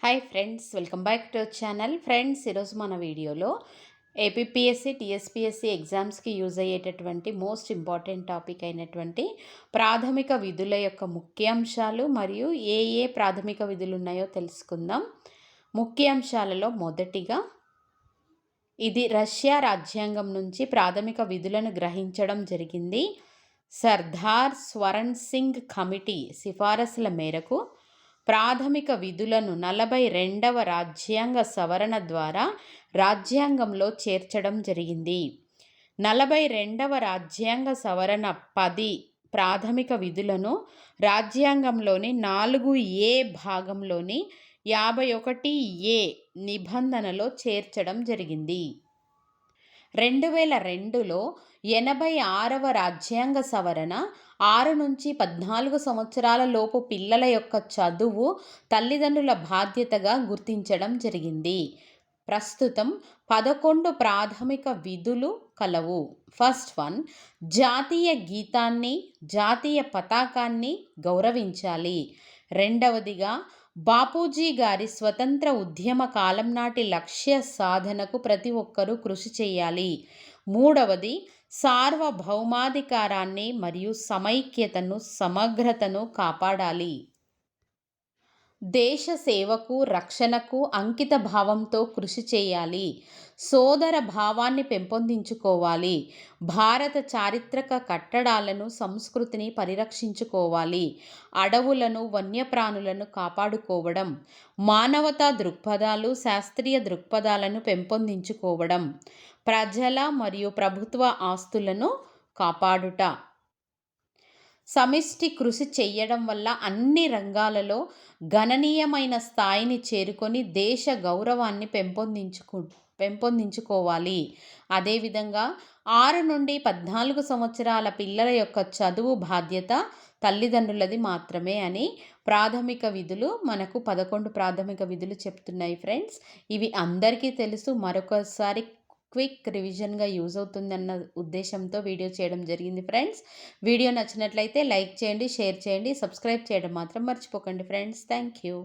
Hi friends welcome back to channel friends ఈరోజు మన వీడియోలో ఏపీఎస్సి టీఎస్పీఎస్సి ఎగ్జామ్స్కి యూజ్ అయ్యేటటువంటి మోస్ట్ ఇంపార్టెంట్ టాపిక్ అయినటువంటి ప్రాథమిక విధుల యొక్క ముఖ్యాంశాలు మరియు ఏ ఏ ప్రాథమిక విధులు ఉన్నాయో తెలుసుకుందాం. ముఖ్యాంశాలలో మొదటిగా ఇది రష్యా రాజ్యాంగం నుంచి ప్రాథమిక విధులను గ్రహించడం జరిగింది. సర్దార్ స్వరణ్ సింగ్ కమిటీ సిఫారసుల మేరకు ప్రాథమిక విధులను నలభై రెండవ రాజ్యాంగ సవరణ ద్వారా రాజ్యాంగంలో చేర్చడం జరిగింది. నలభై రెండవ రాజ్యాంగ సవరణ పది ప్రాథమిక విధులను రాజ్యాంగంలోని నాలుగు ఏ భాగంలోని యాభై ఒకటి ఏ నిబంధనలో చేర్చడం జరిగింది. రెండు వేల రెండులో ఎనభై ఆరవ రాజ్యాంగ సవరణ ఆరు నుంచి పద్నాలుగు సంవత్సరాల లోపు పిల్లల యొక్క చదువు తల్లిదండ్రుల బాధ్యతగా గుర్తించడం జరిగింది. ప్రస్తుతం పదకొండు ప్రాథమిక విధులు కలవు. ఫస్ట్ వన్ జాతీయ గీతాన్ని జాతీయ పతాకాన్ని గౌరవించాలి. రెండవదిగా బాపూజీ గారి స్వతంత్ర ఉద్యమ కాలం నాటి లక్ష్య సాధనకు ప్రతి ఒక్కరూ కృషి చేయాలి. మూడవది సార్వభౌమాధికారాన్ని మరియు సమైక్యతను సమగ్రతను కాపాడాలి. దేశ సేవకు రక్షణకు అంకిత భావంతో కృషి చేయాలి. సోదర భావాన్ని పెంపొందించుకోవాలి. భారత చారిత్రక కట్టడాలను సంస్కృతిని పరిరక్షించుకోవాలి. అడవులను వన్యప్రాణులను కాపాడుకోవడం మానవతా దృక్పథాలు శాస్త్రీయ దృక్పథాలను పెంపొందించుకోవడం ప్రజల మరియు ప్రభుత్వ ఆస్తులను కాపాడుట. సమిష్టి కృషి చేయడం వల్ల అన్ని రంగాలలో గణనీయమైన స్థాయిని చేరుకొని దేశ గౌరవాన్ని పెంపొందించుకు పెంపొందించుకోవాలి. అదేవిధంగా ఆరు నుండి పద్నాలుగు సంవత్సరాల పిల్లల యొక్క చదువు బాధ్యత తల్లిదండ్రులది మాత్రమే అని ప్రాథమిక విధులు మనకు పదకొండు ప్రాథమిక విధులు చెప్తున్నాయి ఫ్రెండ్స్. ఇవి అందరికీ తెలుసు. మరొకసారి క్విక్ రివిజన్గా యూజ్ అవుతుందన్న ఉద్దేశంతో వీడియో చేయడం జరిగింది ఫ్రెండ్స్. వీడియో నచ్చినట్లయితే లైక్ చేయండి షేర్ చేయండి సబ్స్క్రైబ్ చేయడం మాత్రం మర్చిపోకండి ఫ్రెండ్స్. Thank you